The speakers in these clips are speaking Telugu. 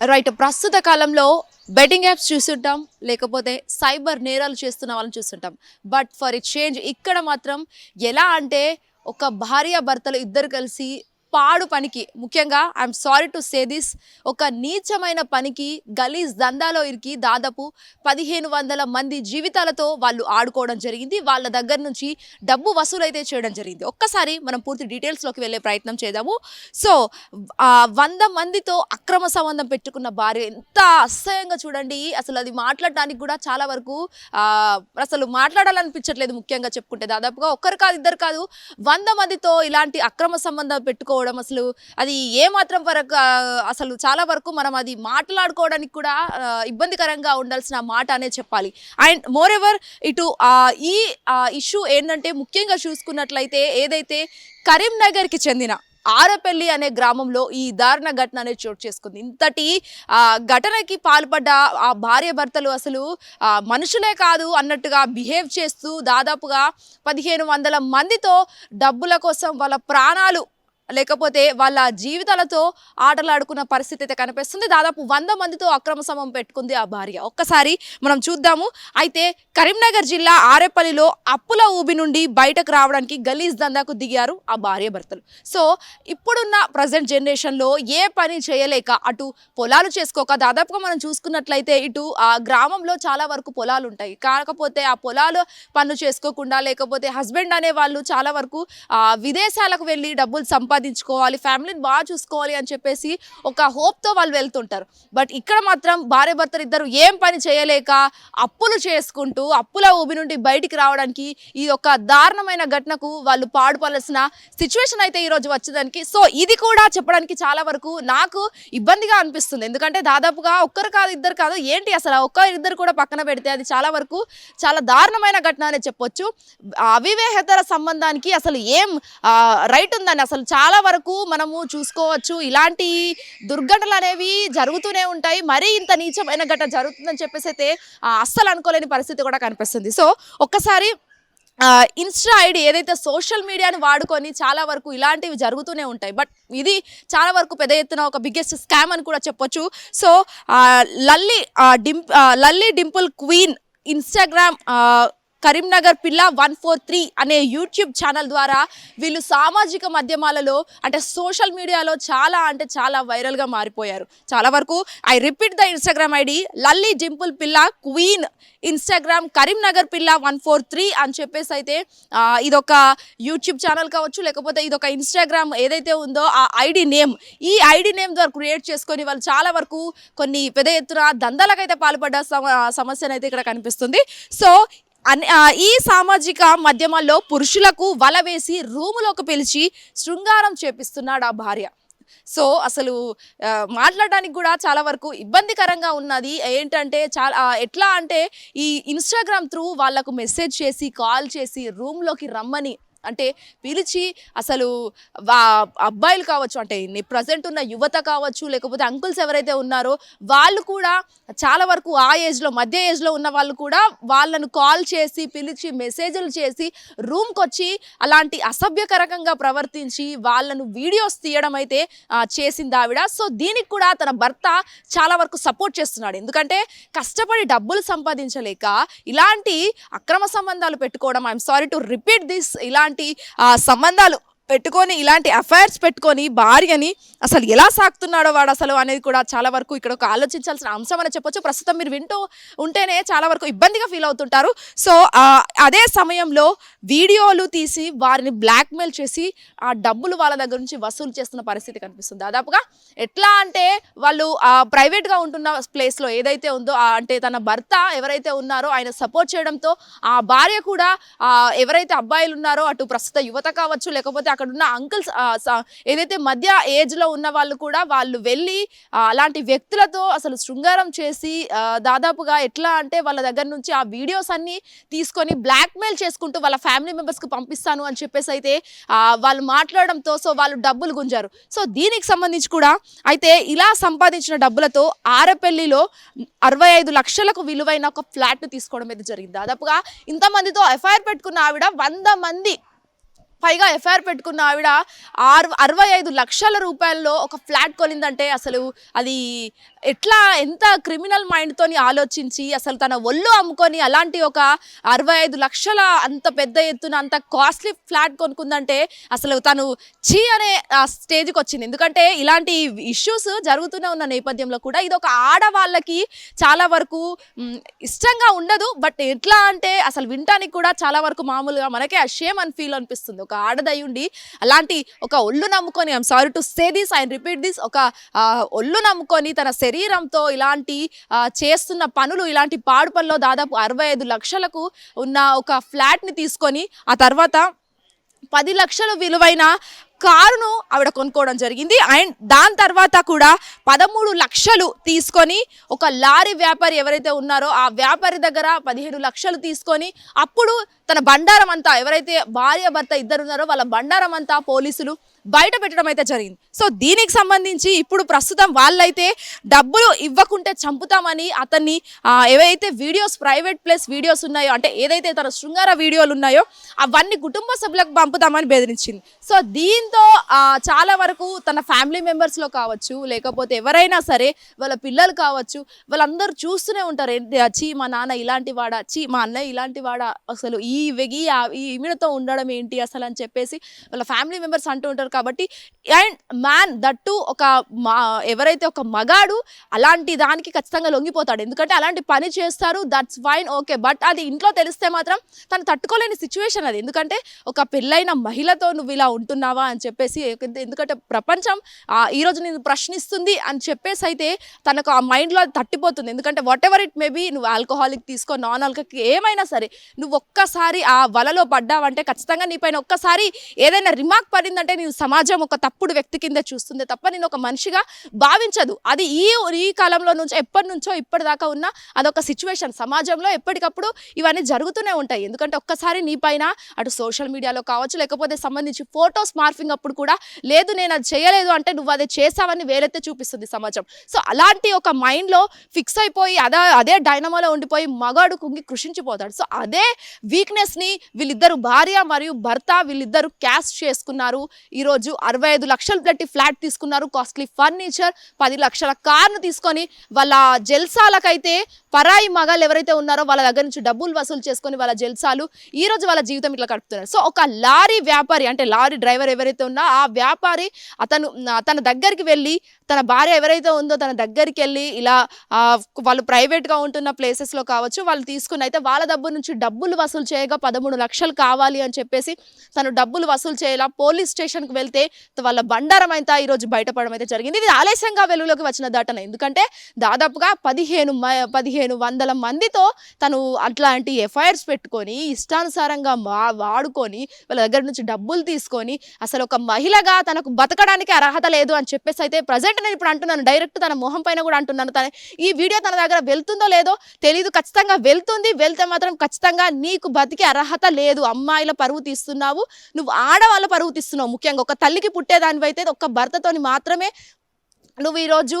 రైట్ ప్రస్తుత కాలంలో బెట్టింగ్ యాప్స్ చూస్తుంటాం లేకపోతే సైబర్ నేరాలు చేస్తున్న వాళ్ళని చూస్తుంటాం. బట్ ఫర్ ఇట్ చేంజ్ ఇక్కడ మాత్రం ఎలా అంటే ఒక భార్య భర్తలు ఇద్దరు కలిసి పాడు పనికి. ముఖ్యంగా I'm sorry to say this ఒక నీచమైన పనికి గలీజ్ దందాలో ఇరికి దాదాపు పదిహేను వందల మంది జీవితాలతో వాళ్ళు ఆడుకోవడం జరిగింది. వాళ్ళ దగ్గర నుంచి డబ్బు వసూలైతే చేయడం జరిగింది. ఒక్కసారి మనం పూర్తి డీటెయిల్స్లోకి వెళ్ళే ప్రయత్నం చేద్దాము. సో వంద మందితో అక్రమ సంబంధం పెట్టుకున్న భార్య ఎంత అసహ్యంగా చూడండి. అసలు అది మాట్లాడడానికి కూడా చాలా వరకు అసలు మాట్లాడాలనిపించట్లేదు ముఖ్యంగా చెప్పుకుంటే. దాదాపుగా ఒక్కరు కాదు ఇద్దరు కాదు వంద మందితో ఇలాంటి అక్రమ సంబంధం పెట్టుకో పెట్టుకోవడం అసలు అది ఏ మాత్రం వరకు అసలు చాలా వరకు మనం అది మాట్లాడుకోవడానికి కూడా ఇబ్బందికరంగా ఉండాల్సిన మాట అనే చెప్పాలి. అండ్ మోర్ ఎవర్ ఇటు ఈ ఇష్యూ ఏంటంటే ముఖ్యంగా చూసుకున్నట్లయితే ఏదైతే కరీంనగర్కి చెందిన ఆరపల్లి అనే గ్రామంలో ఈ దారుణ ఘటన అనేది చోటు చేసుకుంది. ఇంతటి ఆ, ఘటనకి పాల్పడ్డ ఆ భార్య భర్తలు అసలు మనుషులే కాదు అన్నట్టుగా బిహేవ్ చేస్తూ దాదాపుగా పదిహేను వందల మందితో డబ్బుల కోసం వాళ్ళ ప్రాణాలు లేకపోతే వాళ్ళ జీవితాలతో ఆటలాడుకున్న పరిస్థితి అయితే కనిపిస్తుంది. దాదాపు వంద మందితో అక్రమ సమం పెట్టుకుంది ఆ భార్య. ఒక్కసారి మనం చూద్దాము. అయితే కరీంనగర్ జిల్లా ఆరేపల్లిలో అప్పుల ఊబి నుండి బయటకు రావడానికి గలీజ్ దందాకు దిగారు ఆ భార్య భర్తలు. సో ఇప్పుడున్న ప్రజెంట్ జనరేషన్లో ఏ పని చేయలేక అటు పొలాలు చేసుకోక దాదాపుగా మనం చూసుకున్నట్లయితే ఇటు ఆ గ్రామంలో చాలా వరకు పొలాలు ఉంటాయి. కాకపోతే ఆ పొలాలు పనులు చేసుకోకుండా లేకపోతే హస్బెండ్ అనే వాళ్ళు చాలా వరకు విదేశాలకు వెళ్ళి డబ్బులు సంపాదించుకోవాలి ఫ్యామిలీని బాగా చూసుకోవాలి అని చెప్పేసి ఒక హోప్తో వాళ్ళు వెళ్తుంటారు. బట్ ఇక్కడ మాత్రం భార్య భర్తలు ఇద్దరు ఏం పని చేయలేక అప్పులు చేసుకుంటూ అప్పుల ఊబి నుండి బయటికి రావడానికి ఈ యొక్క దారుణమైన ఘటనకు వాళ్ళు పాడుపడాల్సిన సిచ్యువేషన్ అయితే ఈరోజు వచ్చేదానికి. సో ఇది కూడా చెప్పడానికి చాలా వరకు నాకు ఇబ్బందిగా అనిపిస్తుంది. ఎందుకంటే దాదాపుగా ఒక్కరు కాదు ఇద్దరు కాదు ఏంటి అసలు ఆ ఒక్క ఇద్దరు కూడా పక్కన పెడితే అది చాలా వరకు చాలా దారుణమైన ఘటన అనే చెప్పొచ్చు. అవివేహతర సంబంధానికి అసలు ఏం రైట్ ఉందని అసలు చాలా చాలా వరకు మనము చూసుకోవచ్చు. ఇలాంటి దుర్ఘటనలు అనేవి జరుగుతూనే ఉంటాయి. మరీ ఇంత నీచమైన ఘట జరుగుతుందని చెప్పేసి అయితే ఆ, అస్సలు అనుకోలేని పరిస్థితి కూడా కనిపిస్తుంది. సో ఒక్కసారి ఇన్స్టా ఐడి ఏదైతే సోషల్ మీడియాని వాడుకొని చాలా వరకు ఇలాంటివి జరుగుతూనే ఉంటాయి. బట్ ఇది చాలా వరకు పెద్ద ఎత్తున ఒక బిగ్గెస్ట్ స్కామ్ అని కూడా చెప్పొచ్చు. సో లల్లి డింప్ లల్లి డింపుల్ క్వీన్ ఇన్స్టాగ్రామ్ కరీంనగర్ పిల్ల వన్ ఫోర్ త్రీ అనే యూట్యూబ్ ఛానల్ ద్వారా వీళ్ళు సామాజిక మాధ్యమాలలో అంటే సోషల్ మీడియాలో చాలా అంటే చాలా వైరల్గా మారిపోయారు. చాలా వరకు I repeat the Instagram ID Lalli Dimple పిల్ల క్వీన్ ఇన్స్టాగ్రామ్ కరీంనగర్ పిల్ల వన్ ఫోర్ త్రీ అని చెప్పేసి అయితే ఇదొక యూట్యూబ్ ఛానల్ కావచ్చు లేకపోతే ఇదొక ఇన్స్టాగ్రామ్ ఏదైతే ఉందో ఆ ఐడి నేమ్. ఈ ఐడి నేమ్ ద్వారా క్రియేట్ చేసుకొని వాళ్ళు చాలా వరకు కొన్ని పెద్ద ఎత్తున దందాలకైతే పాల్పడ్డ సమ సమస్యనైతే ఇక్కడ కనిపిస్తుంది. సో ఈ సామాజిక మాధ్యమాల్లో పురుషులకు వల వేసి రూములోకి పిలిచి శృంగారం చేపిస్తున్నాడు ఆ భార్య. సో అసలు మాట్లాడడానికి కూడా చాలా వరకు ఇబ్బందికరంగా ఉన్నది. ఏంటంటే చాలా ఎట్లా అంటే ఈ ఇన్స్టాగ్రామ్ త్రూ వాళ్ళకు మెసేజ్ చేసి కాల్ చేసి రూమ్లోకి రమ్మని అంటే పిలిచి అసలు అబ్బాయిలు కావచ్చు అంటే ప్రజెంట్ ఉన్న యువత కావచ్చు లేకపోతే అంకుల్స్ ఎవరైతే ఉన్నారో వాళ్ళు కూడా చాలా వరకు ఆ ఏజ్లో మధ్య ఏజ్లో ఉన్న వాళ్ళు కూడా వాళ్ళను కాల్ చేసి పిలిచి మెసేజ్లు చేసి రూమ్కి వచ్చి అలాంటి అసభ్యకరంగా ప్రవర్తించి వాళ్ళను వీడియోస్ తీయడం అయితే చేసింది ఆవిడ. సో దీనికి కూడా తన భర్త చాలా వరకు సపోర్ట్ చేస్తున్నాడు. ఎందుకంటే కష్టపడి డబ్బులు సంపాదించలేక ఇలాంటి అక్రమ సంబంధాలు పెట్టుకోవడం I'm sorry to repeat this ఇలాంటి ఆ, సంబంధాలు పెట్టుకొని ఇలాంటి అఫైర్స్ పెట్టుకొని భార్యని అసలు ఎలా సాగుతున్నాడో వాడు అసలు అనేది కూడా చాలా వరకు ఇక్కడ ఒక ఆలోచించాల్సిన అంశం అని చెప్పొచ్చు. ప్రస్తుతం మీరు వింటూ ఉంటేనే చాలా వరకు ఇబ్బందిగా ఫీల్ అవుతుంటారు. సో అదే సమయంలో వీడియోలు తీసి వారిని బ్లాక్మెయిల్ చేసి ఆ డబ్బులు వాళ్ళ దగ్గర నుంచి వసూలు చేస్తున్న పరిస్థితి కనిపిస్తుంది. దాదాపుగా ఎట్లా అంటే వాళ్ళు ఆ, ప్రైవేట్గా ఉంటున్న ప్లేస్లో ఏదైతే ఉందో అంటే తన భర్త ఎవరైతే ఉన్నారో ఆయన సపోర్ట్ చేయడంతో ఆ భార్య కూడా ఎవరైతే అబ్బాయిలు ఉన్నారో అటు ప్రస్తుత యువత కావచ్చు లేకపోతే అక్కడ ఉన్న అంకుల్స్ ఏదైతే మధ్య ఏజ్లో ఉన్న వాళ్ళు కూడా వాళ్ళు వెళ్ళి అలాంటి వ్యక్తులతో అసలు శృంగారం చేసి దాదాపుగా ఎట్లా అంటే వాళ్ళ దగ్గర నుంచి ఆ వీడియోస్ అన్నీ తీసుకొని బ్లాక్మెయిల్ చేసుకుంటూ వాళ్ళ ఫ్యామిలీ మెంబర్స్కి పంపిస్తాను అని చెప్పేసి అయితే వాళ్ళు మాట్లాడడంతో సో వాళ్ళు డబ్బులు గుంజారు. సో దీనికి సంబంధించి కూడా అయితే ఇలా సంపాదించిన డబ్బులతో ఆరపల్లిలో అరవై ఐదు లక్షలకు విలువైన ఒక ఫ్లాట్ తీసుకోవడం అయితే జరిగింది. దాదాపుగా ఇంతమందితో ఎఫ్ఐఆర్ పెట్టుకున్న ఆవిడ వంద మంది పైగా ఎఫ్ఐఆర్ పెట్టుకున్న ఆవిడ ఆరు అరవై ఐదు లక్షల రూపాయల్లో ఒక ఫ్లాట్ కొనిందంటే అసలు అది ఎట్లా ఎంత క్రిమినల్ మైండ్తోని ఆలోచించి అసలు తన ఒళ్ళు అమ్ముకొని అలాంటి ఒక అరవై ఐదు లక్షల అంత పెద్ద ఎత్తున అంత కాస్ట్లీ ఫ్లాట్ కొనుక్కుందంటే అసలు తను చీ అనే ఆ స్టేజ్కి వచ్చింది ఎందుకంటే ఇలాంటి ఇష్యూస్ జరుగుతూనే ఉన్న నేపథ్యంలో కూడా ఇది ఒక ఆడవాళ్ళకి చాలా వరకు ఇష్టంగా ఉండదు. బట్ ఎట్లా అంటే అసలు వినటానికి కూడా చాలా వరకు మామూలుగా మనకే అషేమ్ అని ఫీల్ అనిపిస్తుంది. ఒక ఆడదై ఉండి అలాంటి ఒక ఒళ్ళు నమ్ముకొని I'm sorry to say this I repeat this ఒక ఒళ్ళు నమ్ముకొని తన శరీరంతో ఇలాంటి చేస్తున్న పనులు ఇలాంటి పాడు పనుల్లో దాదాపు అరవై ఐదు లక్షలకు ఉన్న ఒక ఫ్లాట్ని తీసుకొని ఆ తర్వాత పది లక్షలు విలువైన కారును ఆవిడ కొనుక్కోవడం జరిగింది. అండ్ దాని తర్వాత కూడా పదమూడు లక్షలు తీసుకొని ఒక లారీ వ్యాపారి ఎవరైతే ఉన్నారో ఆ వ్యాపారి దగ్గర పదిహేడు లక్షలు తీసుకొని అప్పుడు తన బండారం అంతా ఎవరైతే భార్య భర్త ఇద్దరు ఉన్నారో వాళ్ళ బండారం అంతా పోలీసులు బయట పెట్టడం అయితే జరిగింది. సో దీనికి సంబంధించి ఇప్పుడు ప్రస్తుతం వాళ్ళైతే డబ్బులు ఇవ్వకుంటే చంపుతామని అతన్ని ఏవైతే వీడియోస్ ప్రైవేట్ ప్లేస్ వీడియోస్ ఉన్నాయో అంటే ఏదైతే తన శృంగార వీడియోలు ఉన్నాయో అవన్నీ కుటుంబ సభ్యులకు పంపుతామని బెదిరించింది. సో దీంతో చాలా వరకు తన ఫ్యామిలీ మెంబర్స్లో కావచ్చు లేకపోతే ఎవరైనా సరే వాళ్ళ పిల్లలు కావచ్చు వాళ్ళందరూ చూస్తూనే ఉంటారు. ఏంటి, చీ మా నాన్న ఇలాంటి వాడా చీ మా అన్నయ్య ఇలాంటి వాడా అసలు ఈ వెగి ఈ ఈమెతో ఉండడం ఏంటి అసలు అని చెప్పేసి వాళ్ళ ఫ్యామిలీ మెంబర్స్ అంటూ ఉంటారు. కాబట్టి అండ్ మ్యాన్ దట్టు ఒక మా ఎవరైతే ఒక మగాడు అలాంటి దానికి ఖచ్చితంగా లొంగిపోతాడు. ఎందుకంటే అలాంటి పని చేస్తారు దట్స్ ఫైన్ ఓకే బట్ అది ఇంట్లో తెలిస్తే మాత్రం తను తట్టుకోలేని సిచ్యువేషన్ అది. ఎందుకంటే ఒక పెళ్ళైన మహిళతో నువ్వు ఇలా ఉంటున్నావా అని చెప్పేసి ఎందుకంటే ప్రపంచం ఆ, ఈ రోజు నేను ప్రశ్నిస్తుంది అని చెప్పేసి అయితే తనకు ఆ మైండ్లో తట్టిపోతుంది. ఎందుకంటే వాట్ ఎవర్ ఇట్ మేబీ నువ్వు ఆల్కహాలిక్ తీసుకో నాన్ ఆల్కహాలిక్ ఏమైనా సరే నువ్వు ఒక్కసారి ఆ వలలో పడ్డావంటే ఖచ్చితంగా నీ పైన ఒక్కసారి ఏదైనా రిమార్క్ పడిందంటే నీవు సమాజం ఒక తప్పుడు వ్యక్తి కింద చూస్తుంది తప్ప నేను ఒక మనిషిగా భావించదు. అది ఈ ఈ కాలంలో నుంచి ఎప్పటి నుంచో ఇప్పటిదాకా ఉన్న అదొక సిచ్యువేషన్ సమాజంలో ఎప్పటికప్పుడు ఇవన్నీ జరుగుతూనే ఉంటాయి. ఎందుకంటే ఒక్కసారి నీ పైన అటు సోషల్ మీడియాలో కావచ్చు లేకపోతే సంబంధించి ఫోటోస్ మార్ఫింగ్ అప్పుడు కూడా లేదు నేను అది చేయలేదు అంటే నువ్వు అది చేసావని వేలెత్తే చూపిస్తుంది సమాజం. సో అలాంటి ఒక మైండ్లో ఫిక్స్ అయిపోయి అదే అదే డైనమోలో ఉండిపోయి మగాడు కుంగి కృషించిపోతాడు. సో అదే వీక్నెస్ని వీళ్ళిద్దరు భార్య మరియు భర్త వీళ్ళిద్దరు క్యాష్ చేసుకున్నారు. ఈరోజు అరవై ఐదు లక్షలు పెట్టి ఫ్లాట్ తీసుకున్నారు. కాస్ట్లీ ఫర్నిచర్ పది లక్షల కార్ను తీసుకొని వాళ్ళ జల్సాలకైతే పరాయి మగాళ్ళు ఎవరైతే ఉన్నారో వాళ్ళ దగ్గర నుంచి డబ్బులు వసూలు చేసుకొని వాళ్ళ జల్సాలు ఈ రోజు వాళ్ళ జీవితం ఇట్లా గడుపుతున్నారు. సో ఒక లారీ వ్యాపారి అంటే లారీ డ్రైవర్ ఎవరైతే ఉన్నా ఆ వ్యాపారి అతను తన దగ్గరికి వెళ్ళి తన భార్య ఎవరైతే ఉందో తన దగ్గరికి వెళ్ళి ఇలా వాళ్ళు ప్రైవేట్గా ఉంటున్న ప్లేసెస్లో కావచ్చు వాళ్ళు తీసుకుని అయితే వాళ్ళ దగ్గర నుంచి డబ్బులు వసూలు చేయగా పదమూడు లక్షలు కావాలి అని చెప్పేసి తను డబ్బులు వసూలు చేయాల? పోలీస్ స్టేషన్కి వెళ్తే వాళ్ళ బండారం అయితే ఈరోజు బయటపడడం అయితే జరిగింది. ఇది ఆలస్యంగా వెలుగులోకి వచ్చిన ఘటన ఎందుకంటే దాదాపుగా పదిహేను పదిహేను వందల మందితో తను అట్లాంటి ఎఫ్ఐఆర్స్ పెట్టుకొని ఇష్టానుసారంగా మా వాడుకొని వాళ్ళ దగ్గర నుంచి డబ్బులు తీసుకొని అసలు ఒక మహిళగా తనకు బతకడానికి అర్హత లేదు అని చెప్పేసి అయితే ప్రజెంట్ నేను ఇప్పుడు అంటున్నాను. డైరెక్ట్ తన మొహం పైన కూడా అంటున్నాను. తన ఈ వీడియో తన దగ్గర వెళ్తుందో లేదో తెలీదు. ఖచ్చితంగా వెళ్తుంది. వెళ్తే మాత్రం ఖచ్చితంగా నీకు బతికే అర్హత లేదు. అమ్మాయిల పరువు తీస్తున్నావు. నువ్వు ఆడవాళ్ళ పరువు తీస్తున్నావు ముఖ్యంగా. ఒక తల్లికి పుట్టేదానివైతే ఒక్క భర్తతోని మాత్రమే నువ్వు ఈరోజు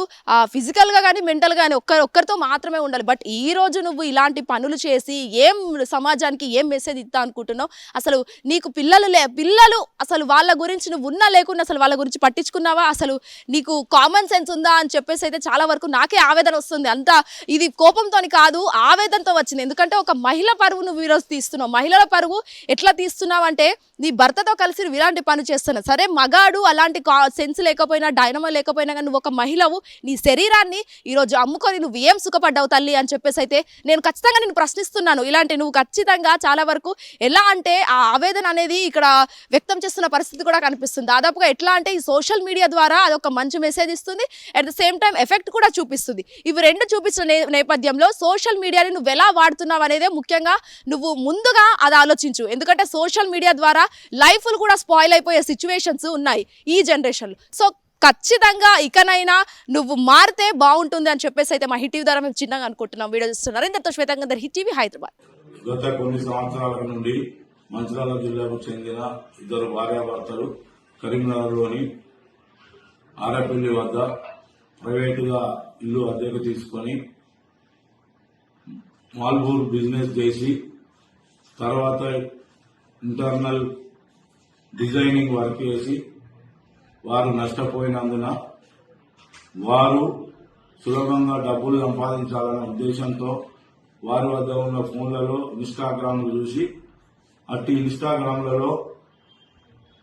ఫిజికల్గా కానీ మెంటల్గా కానీ ఒక్కరు ఒక్కరితో మాత్రమే ఉండాలి. బట్ ఈ రోజు నువ్వు ఇలాంటి పనులు చేసి ఏం సమాజానికి ఏం మెసేజ్ ఇస్తా అనుకుంటున్నావు? అసలు నీకు పిల్లలు లే పిల్లలు అసలు వాళ్ళ గురించి నువ్వు ఉన్నా లేకున్నా అసలు వాళ్ళ గురించి పట్టించుకున్నావా? అసలు నీకు కామన్ సెన్స్ ఉందా అని చెప్పేసి అయితే చాలా వరకు నాకే ఆవేదన వస్తుంది. అంతా ఇది కోపంతో కాదు ఆవేదనతో వచ్చింది. ఎందుకంటే ఒక మహిళ పరువు నువ్వు ఈరోజు తీస్తున్నావు. మహిళల పరువు ఎట్లా తీస్తున్నావు అంటే నీ భర్తతో కలిసి ఇలాంటి పని చేస్తున్నావు. సరే మగాడు అలాంటి సెన్స్ లేకపోయినా డైనమో లేకపోయినా కానీ నువ్వు ఒక మహిళవు నీ శరీరాన్ని ఈరోజు అమ్ముకొని నువ్వు ఏం సుఖపడ్డావు తల్లి అని చెప్పేసి అయితే నేను ఖచ్చితంగా నేను ప్రశ్నిస్తున్నాను. ఇలాంటి నువ్వు ఖచ్చితంగా చాలా వరకు ఎలా అంటే ఆ ఆవేదన అనేది ఇక్కడ వ్యక్తం చేస్తున్న పరిస్థితి కూడా కనిపిస్తుంది. దాదాపుగా ఎట్లా అంటే ఈ సోషల్ మీడియా ద్వారా అదొక మంచి మెసేజ్ ఇస్తుంది. At the same time effect కూడా చూపిస్తుంది. ఇవి రెండు చూపించిన నేపథ్యంలో సోషల్ మీడియాని నువ్వు ఎలా వాడుతున్నావు అనేదే ముఖ్యంగా నువ్వు ముందుగా అది ఆలోచించు. ఎందుకంటే సోషల్ మీడియా ద్వారా లైఫ్లు కూడా స్పాయిల్ అయిపోయే సిచ్యువేషన్స్ ఉన్నాయి ఈ జనరేషన్లో. సో ఖచ్చితంగా ఇకనైనా నువ్వు మారితే బాగుంటుంది అని చెప్పేసి అయితే మా హిట్ టీవీ ద్వారా మేము చిన్నగా అనుకుంటున్నాం. వీడియో చూస్తున్నారు. ఇంతతో శ్వేతంగా హిట్ టీవీ హైదరాబాద్. గత కొన్ని సంవత్సరాల నుండి మంచిరాల జిల్లాకు చెందిన ఇద్దరు భార్యాభర్తలు కరీంనగర్లోని ఆరపల్లి వద్ద ప్రైవేటుగా ఇల్లు అద్దెకు తీసుకొని మాల్బూర్ బిజినెస్ చేసి తర్వాత ఇంటర్నల్ డిజైనింగ్ వర్క్ చేసి వారు నష్టపోయినందున వారు సులభంగా డబ్బులు సంపాదించాలనే ఉద్దేశంతో వారి వద్ద ఉన్న ఫోన్లలో ఇన్స్టాగ్రామ్ చూసి అట్టి ఇన్స్టాగ్రామ్లలో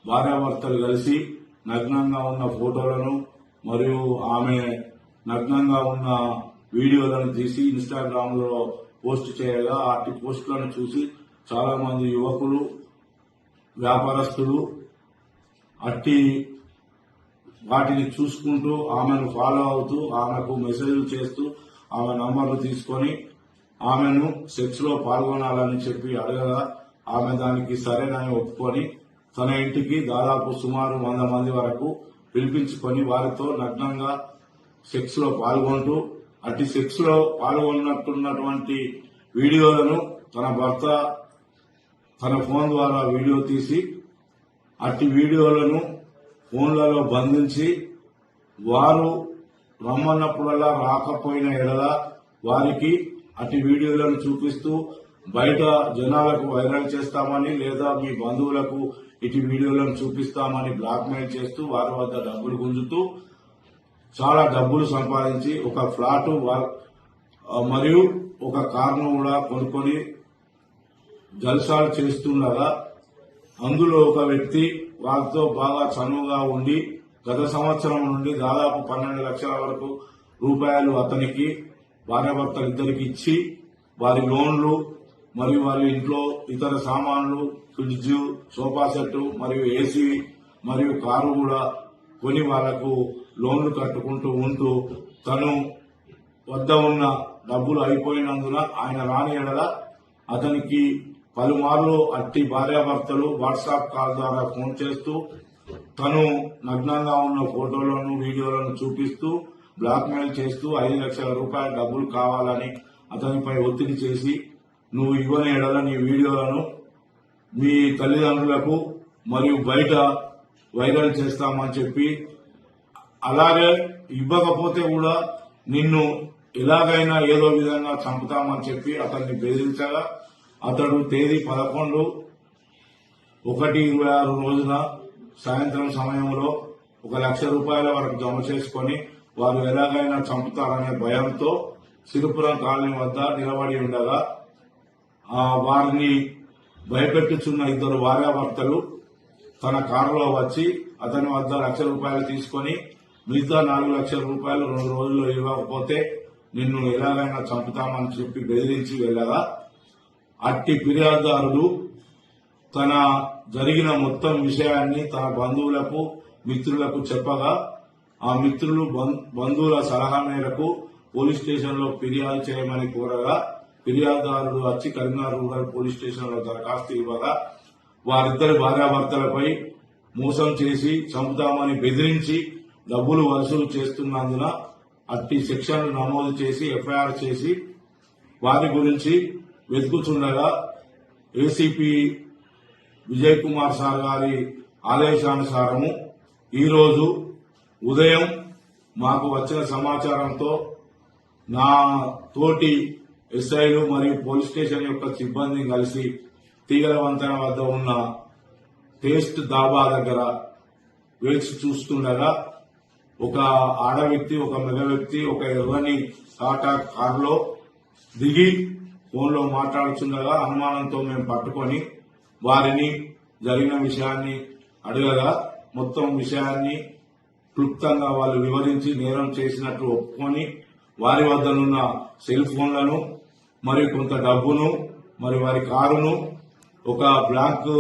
భార్యాభర్తలు కలిసి నగ్నంగా ఉన్న ఫోటోలను మరియు ఆమె నగ్నంగా ఉన్న వీడియోలను తీసి ఇన్స్టాగ్రామ్లో పోస్ట్ చేయగా అట్టి పోస్టులను చూసి చాలా మంది యువకులు వ్యాపారస్తులు అట్టి వాటిని చూసుకుంటూ ఆమెను ఫాలో అవుతూ ఆమెకు మెసేజ్లు చేస్తూ ఆమె నంబర్లు తీసుకొని ఆమెను సెక్స్లో పాల్గొనాలని చెప్పి అడగగా ఆమె దానికి సరేనని ఒప్పుకొని తన ఇంటికి దాదాపు సుమారు వంద మంది వరకు పిలిపించుకొని వారితో నగ్నంగా సెక్స్లో పాల్గొంటూ అట్టి సెక్స్లో పాల్గొన్నట్టున్నటువంటి వీడియోలను తన భర్త తన ఫోన్ ద్వారా వీడియో తీసి అట్టి వీడియోలను ఫోన్లలో బంధించి వారు రమ్మన్నప్పుడల్లా రాకపోయిన ఎడల వారికి అటు వీడియోలను చూపిస్తూ బయట జనాలకు వైరల్ చేస్తామని లేదా మీ బంధువులకు ఇటు వీడియోలను చూపిస్తామని బ్లాక్మెయిల్ చేస్తూ వారి వద్ద డబ్బులు గుంజుతూ చాలా డబ్బులు సంపాదించి ఒక ఫ్లాట్ మరియు ఒక కారణం కూడా కొనుక్కొని జల్సాలు చేస్తుండగా అందులో ఒక వ్యక్తి వారితో బాగా చనువుగా ఉండి గత సంవత్సరం నుండి దాదాపు పన్నెండు లక్షల వరకు రూపాయలు అతనికి భార్యాభర్తలు ఇద్దరికి ఇచ్చి వారి లోన్లు మరియు వారి ఇంట్లో ఇతర సామాన్లు ఫ్రిడ్జ్ సోఫా సెట్ మరియు ఏసీ మరియు కారు కూడా కొని వాళ్ళకు లోన్లు కట్టుకుంటూ ఉంటూ తను వద్ద ఉన్న డబ్బులు అయిపోయినందున ఆయన రాని ఎడల అతనికి పలుమార్లు అట్టి భార్యాభర్తలు వాట్సాప్ కాల్ ద్వారా ఫోన్ చేస్తూ తను నగ్నంగా ఉన్న ఫోటోలను వీడియోలను చూపిస్తూ బ్లాక్మెయిల్ చేస్తూ ఐదు లక్షల రూపాయల డబ్బులు కావాలని అతనిపై ఒత్తిడి చేసి నువ్వు ఇవ్వని ఎడల నీ వీడియోలను మీ తల్లిదండ్రులకు మరియు బయట వైరల్ చేస్తామని చెప్పి అలాగే ఇవ్వకపోతే కూడా నిన్ను ఎలాగైనా ఏదో విధంగా చంపుతామని చెప్పి అతన్ని బెదిరించగా అతడు తేదీ పదకొండు ఒకటి ఇరవై ఆరు రోజున సాయంత్రం సమయంలో ఒక లక్ష రూపాయల వరకు జమ చేసుకొని వారు ఎలాగైనా చంపుతారనే భయంతో సిరిపురం కాలనీ వద్ద నిలబడి ఉండగా ఆ వారిని భయపెట్టుచున్న ఇద్దరు భార్యాభర్తలు తన కారులో వచ్చి అతని వద్ద లక్ష రూపాయలు తీసుకొని మిగతా నాలుగు లక్షల రూపాయలు రెండు రోజుల్లో ఇవ్వకపోతే నిన్ను ఎలాగైనా చంపుతామని చెప్పి బెదిరించి వెళ్ళగా అట్టి ఫిర్యాదుదారుడు తన జరిగిన మొత్తం విషయాన్ని తన బంధువులకు మిత్రులకు చెప్పగా ఆ మిత్రులు బం- బంధువుల సలహా మేరకు పోలీస్ స్టేషన్లో ఫిర్యాదు చేయమని కోరగా ఫిర్యాదుదారుడు వచ్చి కరీంనగర్ రూరల్ పోలీస్ స్టేషన్లో దరఖాస్తు ఇవ్వగా వారిద్దరి భార్యాభర్తలపై మోసం చేసి చంపుతామని బెదిరించి డబ్బులు వసూలు చేస్తున్నందున అట్టి సెక్షన్లు నమోదు చేసి ఎఫ్ఐఆర్ చేసి వారి గురించి వెతుకుతుండగా ఏసీపీ విజయ్ కుమార్ సార్ గారి ఆదేశానుసారము ఈరోజు ఉదయం మాకు వచ్చిన సమాచారంతో నా తోటి ఎస్ఐలు మరియు పోలీస్ స్టేషన్ యొక్క సిబ్బందిని కలిసి తీగల వంతెన వద్ద ఉన్న టేస్ట్ దాబా దగ్గర వేచి చూస్తుండగా ఒక ఆడ వ్యక్తి ఒక మగ వ్యక్తి ఒక ఎర్రని టాటా కారులో దిగి ఫోన్లో మాట్లాడుతుండగా అనుమానంతో మేము పట్టుకొని వారిని జరిగిన విషయాన్ని అడగగా మొత్తం విషయాన్ని క్లుప్తంగా వాళ్ళు వివరించి నేరం చేసినట్టు ఒప్పుకొని వారి వద్దనున్న సెల్ ఫోన్లను మరియు కొంత డబ్బును మరి వారి కారును ఒక బ్లాంక్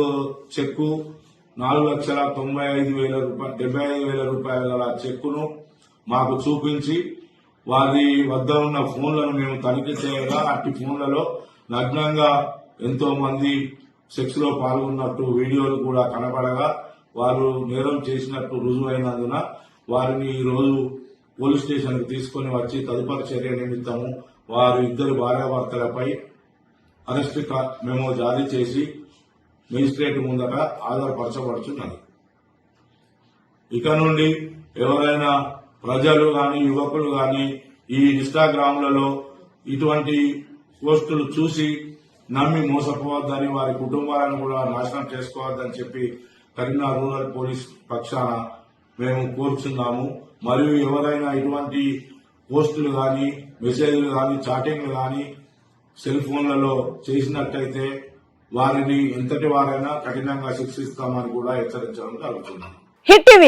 చెక్కు నాలుగు లక్షల తొంభై ఐదు వేల రూపాయలు డెబ్బై ఐదు వేల రూపాయల చెక్కును మాకు చూపించి వారి వద్ద ఉన్న ఫోన్లను మేము తనిఖీ చేయగా అట్టి ఫోన్లలో నగ్నంగా ఎంతో మంది సెక్స్లో పాల్గొన్నట్టు వీడియోలు కూడా కనపడగా వారు నేరం చేసినట్టు రుజువైనందున వారిని ఈ రోజు పోలీస్ స్టేషన్కు తీసుకుని వచ్చి తదుపరి చర్య నిమిత్తము వారు ఇద్దరు భార్యాభర్తలపై అరెస్ట్ మేము మెమో జారీ చేసి మేజిస్ట్రేట్ ముందట ఆధారపరచబడుచున్నది. ఇక నుండి ఎవరైనా ప్రజలు గాని యువకులు గాని ఈ ఇన్స్టాగ్రామ్లలో ఇటువంటి పోస్టులు చూసి నమ్మి మోసపోవద్దని వారి కుటుంబాలను కూడా నాశనం చేసుకోవద్దని చెప్పి కరీంనగర్ రూరల్ పోలీస్ పక్షాన మేము కోరుచున్నాము. మరియు ఎవరైనా ఇటువంటి పోస్టులు కానీ మెసేజ్లు కానీ చాటింగ్లు కానీ సెల్ ఫోన్లలో చేసినట్టయితే వారిని ఎంతటి వారైనా కఠినంగా శిక్షిస్తామని కూడా హెచ్చరించాలని కలుగుతున్నాను హిట్ టీవీ